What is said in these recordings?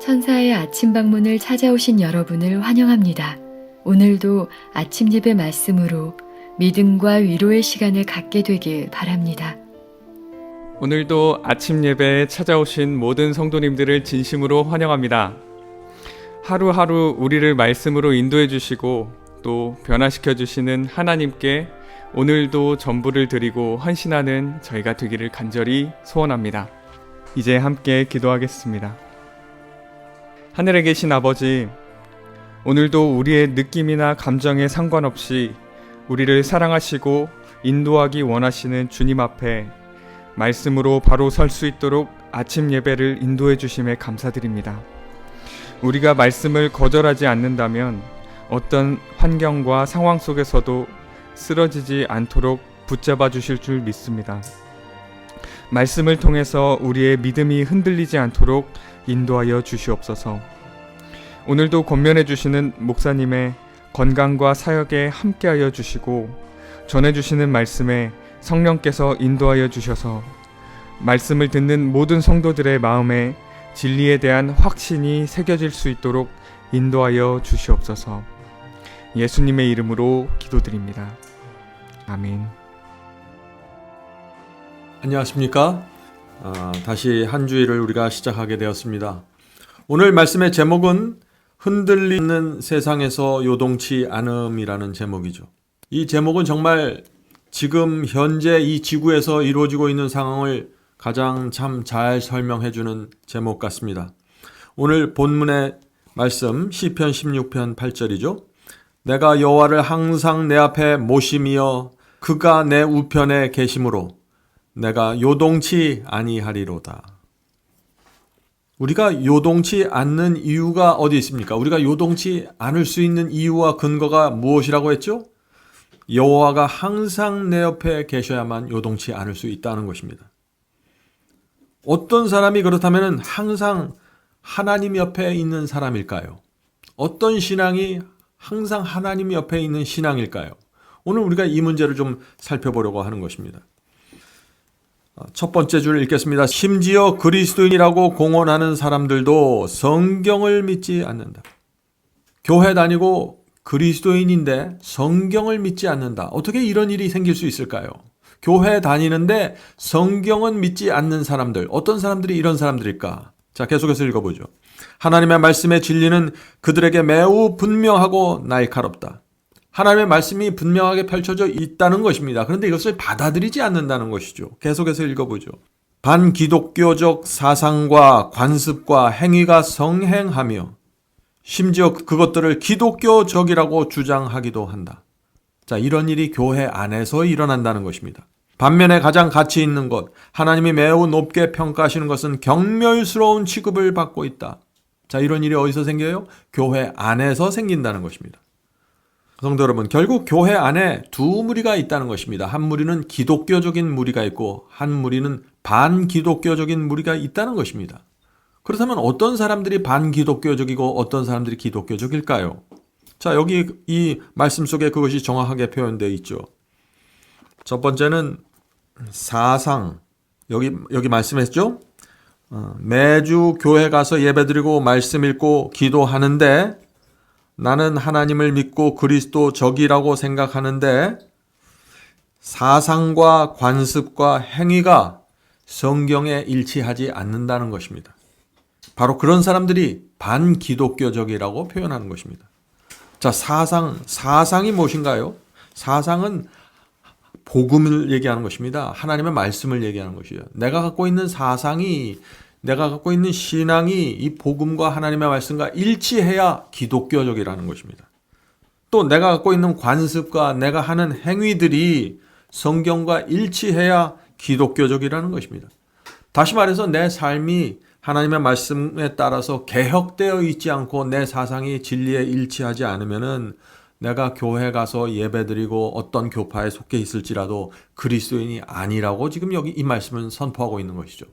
천사의 아침 방문을 찾아오신 여러분을 환영합니다. 오늘도 아침 예배 말씀으로 믿음과 위로의 시간을 갖게 되길 바랍니다. 오늘도 아침 예배에 찾아오신 모든 성도님들을 진심으로 환영합니다. 하루하루 우리를 말씀으로 인도해 주시고 또 변화시켜 주시는 하나님께 오늘도 전부를 드리고 헌신하는 저희가 되기를 간절히 소원합니다. 이제 함께 기도하겠습니다. 하늘에 계신 아버지, 오늘도 우리의 느낌이나 감정에 상관없이 우리를 사랑하시고 인도하기 원하시는 주님 앞에 말씀으로 바로 설 수 있도록 아침 예배를 인도해 주심에 감사드립니다. 우리가 말씀을 거절하지 않는다면 어떤 환경과 상황 속에서도 쓰러지지 않도록 붙잡아 주실 줄 믿습니다. 말씀을 통해서 우리의 믿음이 흔들리지 않도록 인도하여 주시옵소서. 오늘도 권면해 주시는 목사님의 건강과 사역에 함께하여 주시고 전해 주시는 말씀에 성령께서 인도하여 주셔서 말씀을 듣는 모든 성도들의 마음에 진리에 대한 확신이 새겨질 수 있도록 인도하여 주시옵소서. 예수님의 이름으로 기도드립니다. 아멘. 안녕하십니까? 아, 다시 한 주일을 우리가 시작하게 되었습니다. 오늘 말씀의 제목은 흔들리는 세상에서 요동치 않음이라는 제목이죠. 이 제목은 정말 지금 현재 이 지구에서 이루어지고 있는 상황을 가장 참 잘 설명해 주는 제목 같습니다. 오늘 본문의 말씀 시편 16편 8절이죠. 내가 여호와를 항상 내 앞에 모심이여 그가 내 우편에 계심으로 내가 요동치 아니하리로다. 우리가 요동치 않는 이유가 어디 있습니까? 우리가 요동치 않을 수 있는 이유와 근거가 무엇이라고 했죠? 여호와가 항상 내 옆에 계셔야만 요동치 않을 수 있다는 것입니다. 어떤 사람이 그렇다면 항상 하나님 옆에 있는 사람일까요? 어떤 신앙이 항상 하나님 옆에 있는 신앙일까요? 오늘 우리가 이 문제를 좀 살펴보려고 하는 것입니다. 첫 번째 줄 읽겠습니다. 심지어 그리스도인이라고 공언하는 사람들도 성경을 믿지 않는다. 교회 다니고 그리스도인인데 성경을 믿지 않는다. 어떻게 이런 일이 생길 수 있을까요? 교회 다니는데 성경은 믿지 않는 사람들, 어떤 사람들이 이런 사람들일까? 자, 계속해서 읽어보죠. 하나님의 말씀의 진리는 그들에게 매우 분명하고 날카롭다. 하나님의 말씀이 분명하게 펼쳐져 있다는 것입니다. 그런데 이것을 받아들이지 않는다는 것이죠. 계속해서 읽어보죠. 반기독교적 사상과 관습과 행위가 성행하며 심지어 그것들을 기독교적이라고 주장하기도 한다. 자, 이런 일이 교회 안에서 일어난다는 것입니다. 반면에 가장 가치 있는 것, 하나님이 매우 높게 평가하시는 것은 경멸스러운 취급을 받고 있다. 자, 이런 일이 어디서 생겨요? 교회 안에서 생긴다는 것입니다. 성도 여러분, 결국 교회 안에 두 무리가 있다는 것입니다. 한 무리는 기독교적인 무리가 있고, 한 무리는 반기독교적인 무리가 있다는 것입니다. 그렇다면 어떤 사람들이 반기독교적이고 어떤 사람들이 기독교적일까요? 자, 여기 이 말씀 속에 그것이 정확하게 표현되어 있죠. 첫 번째는 사상. 여기, 여기 말씀했죠? 어, 매주 교회 가서 예배드리고 말씀 읽고 기도하는데 나는 하나님을 믿고 그리스도 적이라고 생각하는데 사상과 관습과 행위가 성경에 일치하지 않는다는 것입니다. 바로 그런 사람들이 반기독교적이라고 표현하는 것입니다. 자, 사상, 사상이 무엇인가요? 사상은 복음을 얘기하는 것입니다. 하나님의 말씀을 얘기하는 것이에요. 내가 갖고 있는 사상이 내가 갖고 있는 신앙이 이 복음과 하나님의 말씀과 일치해야 기독교적이라는 것입니다. 또 내가 갖고 있는 관습과 내가 하는 행위들이 성경과 일치해야 기독교적이라는 것입니다. 다시 말해서 내 삶이 하나님의 말씀에 따라서 개혁되어 있지 않고 내 사상이 진리에 일치하지 않으면은 내가 교회 가서 예배드리고 어떤 교파에 속해 있을지라도 그리스도인이 아니라고 지금 여기 이 말씀은 선포하고 있는 것이죠.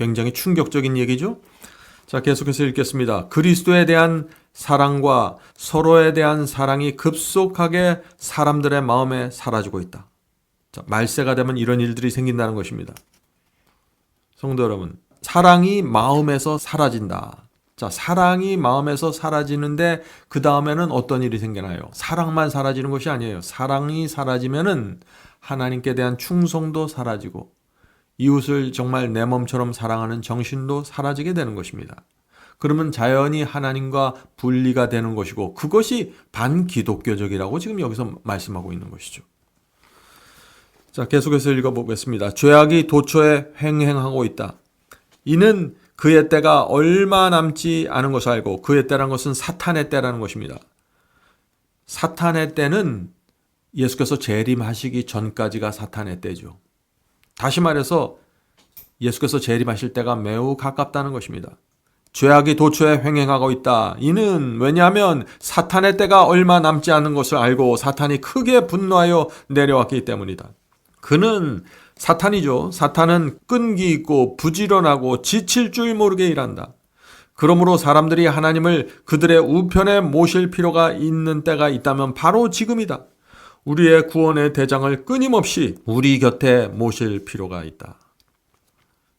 굉장히 충격적인 얘기죠. 자, 계속해서 읽겠습니다. 그리스도에 대한 사랑과 서로에 대한 사랑이 급속하게 사람들의 마음에 사라지고 있다. 자, 말세가 되면 이런 일들이 생긴다는 것입니다. 성도 여러분, 사랑이 마음에서 사라진다. 자, 사랑이 마음에서 사라지는데 그 다음에는 어떤 일이 생기나요? 사랑만 사라지는 것이 아니에요. 사랑이 사라지면은 하나님께 대한 충성도 사라지고 이웃을 정말 내 몸처럼 사랑하는 정신도 사라지게 되는 것입니다. 그러면 자연히 하나님과 분리가 되는 것이고 그것이 반기독교적이라고 지금 여기서 말씀하고 있는 것이죠. 자, 계속해서 읽어보겠습니다. 죄악이 도처에 횡행하고 있다. 이는 그의 때가 얼마 남지 않은 것을 알고 그의 때란 것은 사탄의 때라는 것입니다. 사탄의 때는 예수께서 재림하시기 전까지가 사탄의 때죠. 다시 말해서 예수께서 재림하실 때가 매우 가깝다는 것입니다. 죄악이 도처에 횡행하고 있다. 이는 왜냐하면 사탄의 때가 얼마 남지 않은 것을 알고 사탄이 크게 분노하여 내려왔기 때문이다. 그는 사탄이죠. 사탄은 끈기 있고 부지런하고 지칠 줄 모르게 일한다. 그러므로 사람들이 하나님을 그들의 우편에 모실 필요가 있는 때가 있다면 바로 지금이다. 우리의 구원의 대장을 끊임없이 우리 곁에 모실 필요가 있다.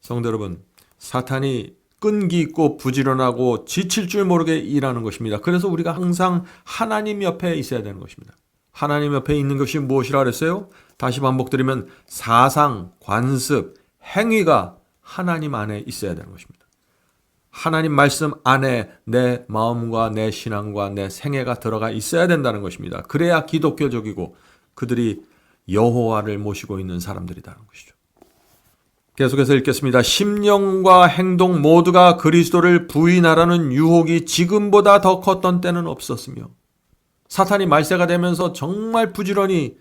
성도 여러분, 사탄이 끈기 있고 부지런하고 지칠 줄 모르게 일하는 것입니다. 그래서 우리가 항상 하나님 옆에 있어야 되는 것입니다. 하나님 옆에 있는 것이 무엇이라 그랬어요? 다시 반복드리면 사상, 관습, 행위가 하나님 안에 있어야 되는 것입니다. 하나님 말씀 안에 내 마음과 내 신앙과 내 생애가 들어가 있어야 된다는 것입니다. 그래야 기독교적이고 그들이 여호와를 모시고 있는 사람들이라는 것이죠. 계속해서 읽겠습니다. 심령과 행동 모두가 그리스도를 부인하라는 유혹이 지금보다 더 컸던 때는 없었으며 사탄이 말세가 되면서 정말 부지런히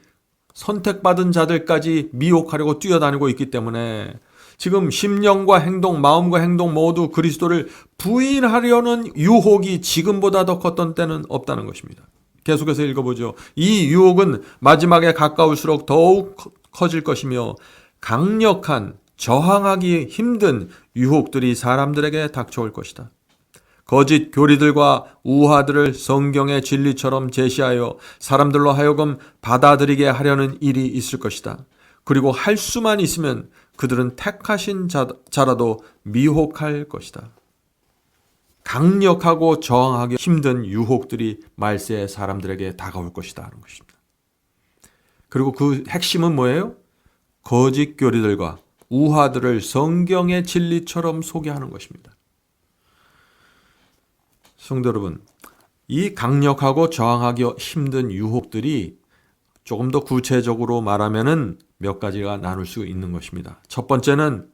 선택받은 자들까지 미혹하려고 뛰어다니고 있기 때문에 지금 심령과 행동, 마음과 행동 모두 그리스도를 부인하려는 유혹이 지금보다 더 컸던 때는 없다는 것입니다. 계속해서 읽어보죠. 이 유혹은 마지막에 가까울수록 더욱 커- 커질 것이며 강력한 저항하기 힘든 유혹들이 사람들에게 닥쳐올 것이다. 거짓 교리들과 우화들을 성경의 진리처럼 제시하여 사람들로 하여금 받아들이게 하려는 일이 있을 것이다. 그리고 할 수만 있으면 그들은 택하신 자, 자라도 미혹할 것이다. 강력하고 저항하기 힘든 유혹들이 말세의 사람들에게 다가올 것이다 하는 것입니다. 그리고 그 핵심은 뭐예요? 거짓 교리들과 우화들을 성경의 진리처럼 소개하는 것입니다. 성도 여러분, 이 강력하고 저항하기 힘든 유혹들이 조금 더 구체적으로 말하면은 몇 가지가 나눌 수 있는 것입니다. 첫 번째는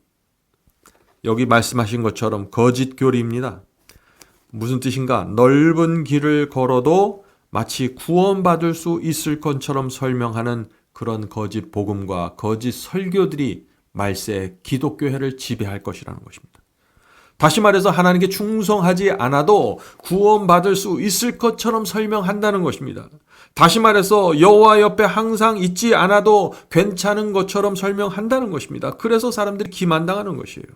여기 말씀하신 것처럼 거짓 교리입니다. 무슨 뜻인가? 넓은 길을 걸어도 마치 구원받을 수 있을 것처럼 설명하는 그런 거짓 복음과 거짓 설교들이 말세 기독교회를 지배할 것이라는 것입니다. 다시 말해서 하나님께 충성하지 않아도 구원받을 수 있을 것처럼 설명한다는 것입니다. 다시 말해서 여호와 옆에 항상 있지 않아도 괜찮은 것처럼 설명한다는 것입니다. 그래서 사람들이 기만당하는 것이에요.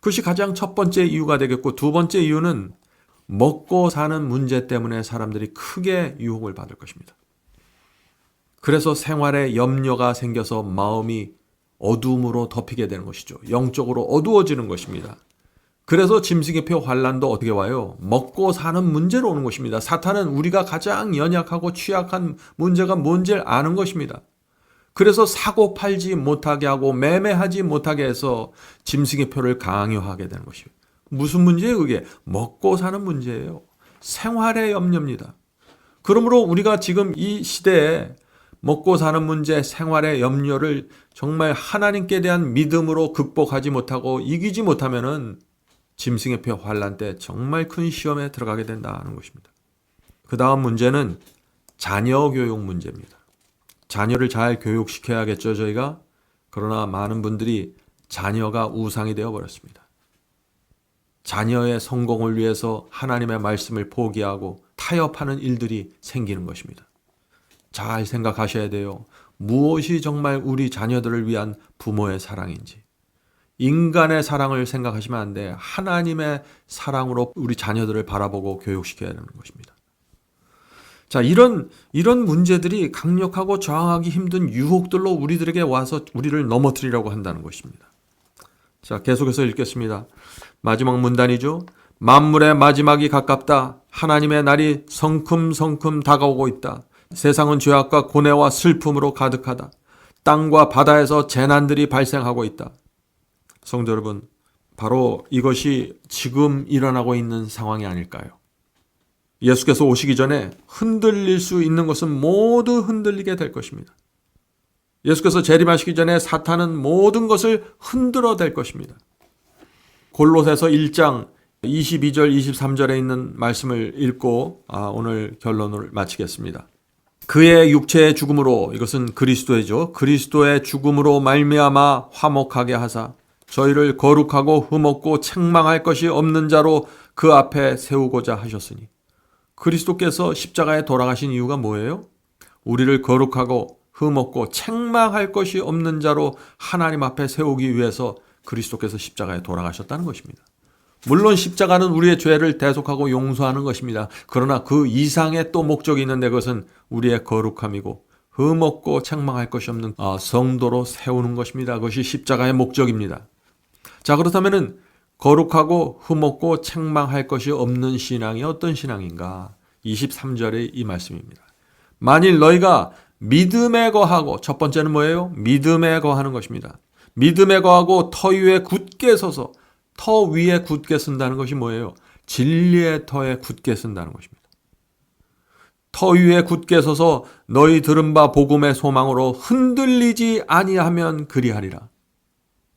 그것이 가장 첫 번째 이유가 되겠고 두 번째 이유는 먹고 사는 문제 때문에 사람들이 크게 유혹을 받을 것입니다. 그래서 생활에 염려가 생겨서 마음이 어두움으로 덮이게 되는 것이죠. 영적으로 어두워지는 것입니다. 그래서 짐승의 표 환란도 어떻게 와요? 먹고 사는 문제로 오는 것입니다. 사탄은 우리가 가장 연약하고 취약한 문제가 뭔지를 아는 것입니다. 그래서 사고 팔지 못하게 하고 매매하지 못하게 해서 짐승의 표를 강요하게 되는 것이에요. 무슨 문제예요, 그게? 먹고 사는 문제예요. 생활의 염려입니다. 그러므로 우리가 지금 이 시대에 먹고 사는 문제, 생활의 염려를 정말 하나님께 대한 믿음으로 극복하지 못하고 이기지 못하면은 짐승의 표 환란 때 정말 큰 시험에 들어가게 된다는 것입니다. 그 다음 문제는 자녀 교육 문제입니다. 자녀를 잘 교육시켜야겠죠, 저희가. 그러나 많은 분들이 자녀가 우상이 되어 버렸습니다. 자녀의 성공을 위해서 하나님의 말씀을 포기하고 타협하는 일들이 생기는 것입니다. 잘 생각하셔야 돼요. 무엇이 정말 우리 자녀들을 위한 부모의 사랑인지. 인간의 사랑을 생각하시면 안 돼. 하나님의 사랑으로 우리 자녀들을 바라보고 교육시켜야 되는 것입니다. 자, 이런, 이런 문제들이 강력하고 저항하기 힘든 유혹들로 우리들에게 와서 우리를 넘어뜨리려고 한다는 것입니다. 자, 계속해서 읽겠습니다. 마지막 문단이죠. 만물의 마지막이 가깝다. 하나님의 날이 성큼성큼 다가오고 있다. 세상은 죄악과 고뇌와 슬픔으로 가득하다. 땅과 바다에서 재난들이 발생하고 있다. 성도 여러분, 바로 이것이 지금 일어나고 있는 상황이 아닐까요? 예수께서 오시기 전에 흔들릴 수 있는 것은 모두 흔들리게 될 것입니다. 예수께서 재림하시기 전에 사탄은 모든 것을 흔들어 댈 것입니다. 골로새서 1장 22절 23절에 있는 말씀을 읽고 아, 오늘 결론을 마치겠습니다. 그의 육체의 죽음으로 이것은 그리스도이죠. 그리스도의 죽음으로 말미암아 화목하게 하사 저희를 거룩하고 흠없고 책망할 것이 없는 자로 그 앞에 세우고자 하셨으니 그리스도께서 십자가에 돌아가신 이유가 뭐예요? 우리를 거룩하고 흠없고 책망할 것이 없는 자로 하나님 앞에 세우기 위해서 그리스도께서 십자가에 돌아가셨다는 것입니다. 물론 십자가는 우리의 죄를 대속하고 용서하는 것입니다. 그러나 그 이상의 또 목적이 있는데 그것은 우리의 거룩함이고 흠없고 책망할 것이 없는 어, 성도로 세우는 것입니다. 그것이 십자가의 목적입니다. 자 그렇다면은 거룩하고 흠없고 책망할 것이 없는 신앙이 어떤 신앙인가? 23절의 이 말씀입니다. 만일 너희가 믿음에 거하고 첫 번째는 뭐예요? 믿음에 거하는 것입니다. 믿음에 거하고 터 위에 굳게 서서 터 위에 굳게 쓴다는 것이 뭐예요? 진리의 터에 굳게 쓴다는 것입니다. 터 위에 굳게 서서 너희 들은 바 복음의 소망으로 흔들리지 아니하면 그리하리라.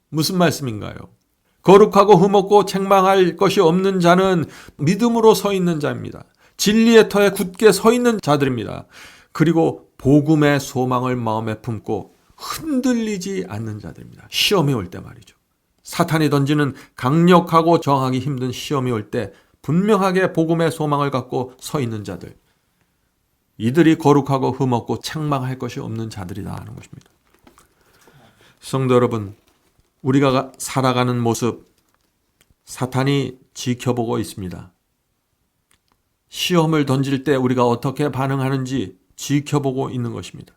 무슨 말씀인가요? 거룩하고 흠없고 책망할 것이 없는 자는 믿음으로 서 있는 자입니다. 진리의 터에 굳게 서 있는 자들입니다. 그리고 복음의 소망을 마음에 품고 흔들리지 않는 자들입니다. 시험이 올 때 말이죠. 사탄이 던지는 강력하고 저항하기 힘든 시험이 올 때 분명하게 복음의 소망을 갖고 서 있는 자들. 이들이 거룩하고 흠없고 책망할 것이 없는 자들이다 하는 것입니다. 성도 여러분, 우리가 살아가는 모습 사탄이 지켜보고 있습니다. 시험을 던질 때 우리가 어떻게 반응하는지 지켜보고 있는 것입니다.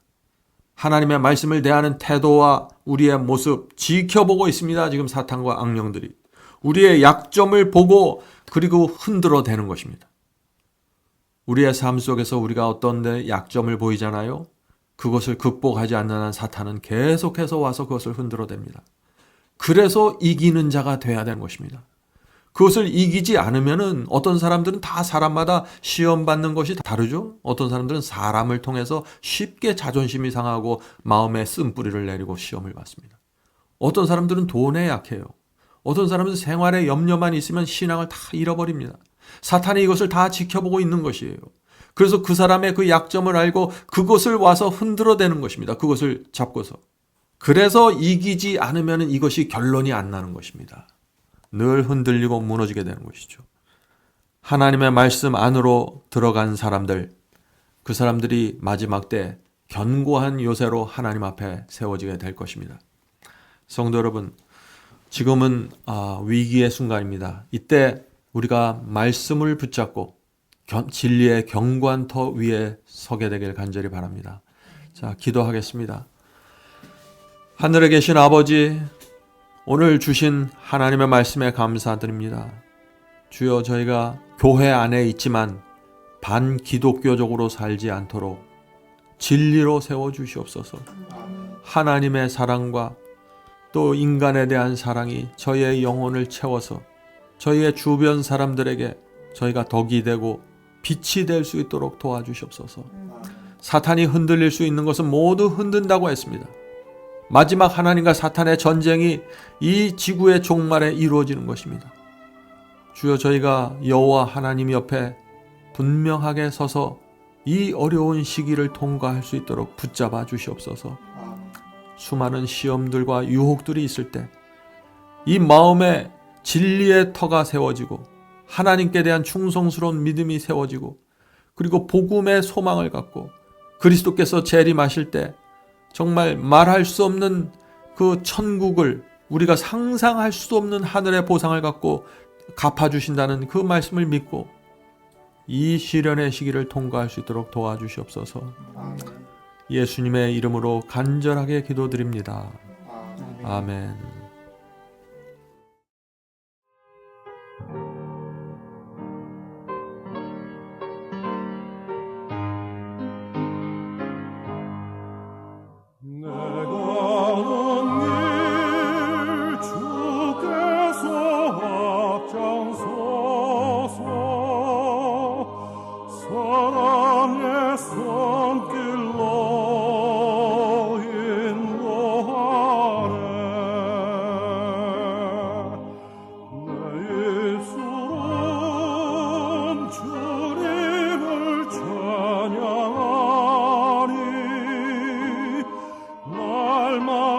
하나님의 말씀을 대하는 태도와 우리의 모습 지켜보고 있습니다. 지금 사탄과 악령들이. 우리의 약점을 보고 그리고 흔들어 대는 것입니다. 우리의 삶 속에서 우리가 어떤 데 약점을 보이잖아요. 그것을 극복하지 않는 한 사탄은 계속해서 와서 그것을 흔들어 댑니다. 그래서 이기는 자가 돼야 되는 것입니다. 그것을 이기지 않으면은 어떤 사람들은 다 사람마다 시험 받는 것이 다르죠. 어떤 사람들은 사람을 통해서 쉽게 자존심이 상하고 마음에 쓴뿌리를 내리고 시험을 받습니다. 어떤 사람들은 돈에 약해요. 어떤 사람은 생활에 염려만 있으면 신앙을 다 잃어버립니다. 사탄이 이것을 다 지켜보고 있는 것이에요. 그래서 그 사람의 그 약점을 알고 그것을 와서 흔들어대는 것입니다. 그것을 잡고서. 그래서 이기지 않으면 이것이 결론이 안 나는 것입니다. 늘 흔들리고 무너지게 되는 것이죠. 하나님의 말씀 안으로 들어간 사람들, 그 사람들이 마지막 때 견고한 요새로 하나님 앞에 세워지게 될 것입니다. 성도 여러분, 지금은 아, 위기의 순간입니다. 이때 우리가 말씀을 붙잡고 견- 진리의 경관 터 위에 서게 되길 간절히 바랍니다. 자, 기도하겠습니다. 하늘에 계신 아버지, 오늘 주신 하나님의 말씀에 감사드립니다. 주여 저희가 교회 안에 있지만 반 기독교적으로 살지 않도록 진리로 세워 주시옵소서. 하나님의 사랑과 또 인간에 대한 사랑이 저희의 영혼을 채워서 저희의 주변 사람들에게 저희가 덕이 되고 빛이 될 수 있도록 도와주시옵소서. 사탄이 흔들릴 수 있는 것은 모두 흔든다고 했습니다. 마지막 하나님과 사탄의 전쟁이 이 지구의 종말에 이루어지는 것입니다. 주여 저희가 여호와 하나님 옆에 분명하게 서서 이 어려운 시기를 통과할 수 있도록 붙잡아 주시옵소서. 수많은 시험들과 유혹들이 있을 때 이 마음에 진리의 터가 세워지고 하나님께 대한 충성스러운 믿음이 세워지고 그리고 복음의 소망을 갖고 그리스도께서 재림하실 때 정말 말할 수 없는 그 천국을 우리가 상상할 수 없는 하늘의 보상을 갖고 갚아주신다는 그 말씀을 믿고 이 시련의 시기를 통과할 수 있도록 도와주시옵소서 예수님의 이름으로 간절하게 기도드립니다. 아멘. alma.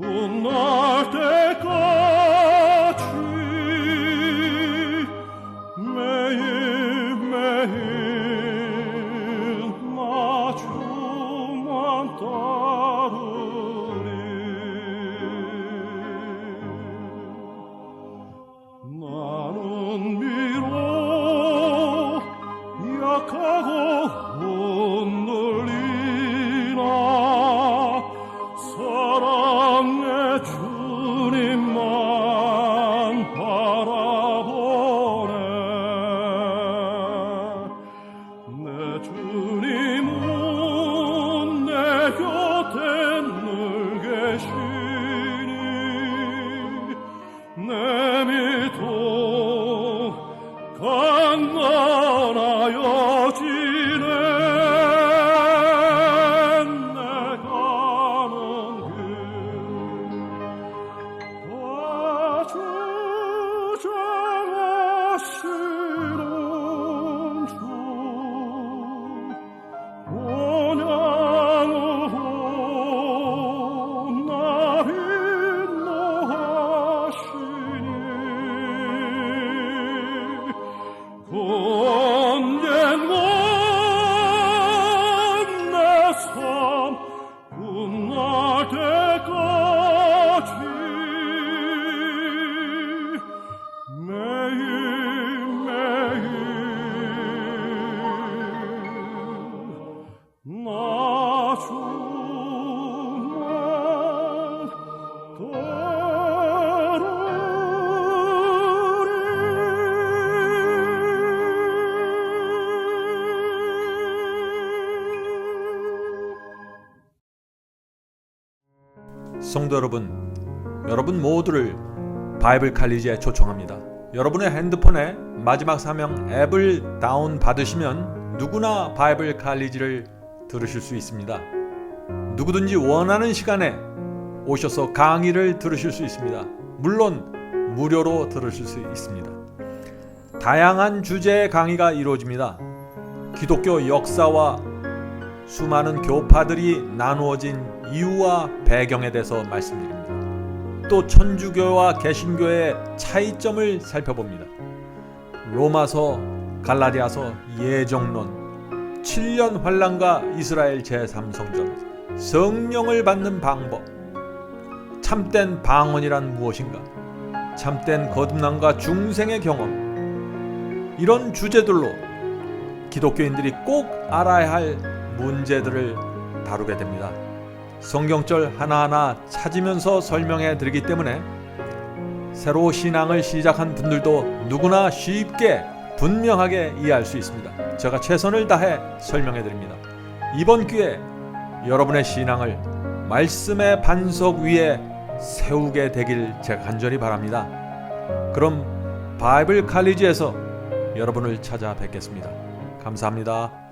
tu no 성도 여러분, 여러분 모두를 바이블 칼리지에 초청합니다. 여러분의 핸드폰에 마지막 사명 앱을 다운 받으시면 누구나 바이블 칼리지를 들으실 수 있습니다. 누구든지 원하는 시간에 오셔서 강의를 들으실 수 있습니다. 물론 무료로 들으실 수 있습니다. 다양한 주제의 강의가 이루어집니다. 기독교 역사와 수많은 교파들이 나누어진 이유와 배경에 대해서 말씀드립니다. 또 천주교와 개신교의 차이점을 살펴봅니다. 로마서, 갈라디아서, 예정론, 7년 환란과 이스라엘 제3성전, 성령을 받는 방법, 참된 방언이란 무엇인가, 참된 거듭남과 중생의 경험, 이런 주제들로 기독교인들이 꼭 알아야 할 문제들을 다루게 됩니다. 성경절 하나하나 찾으면서 설명해 드리기 때문에 새로 신앙을 시작한 분들도 누구나 쉽게 분명하게 이해할 수 있습니다. 제가 최선을 다해 설명해 드립니다. 이번 기회에 여러분의 신앙을 말씀의 반석 위에 세우게 되길 제가 간절히 바랍니다. 그럼 바이블 칼리지에서 여러분을 찾아뵙겠습니다. 감사합니다.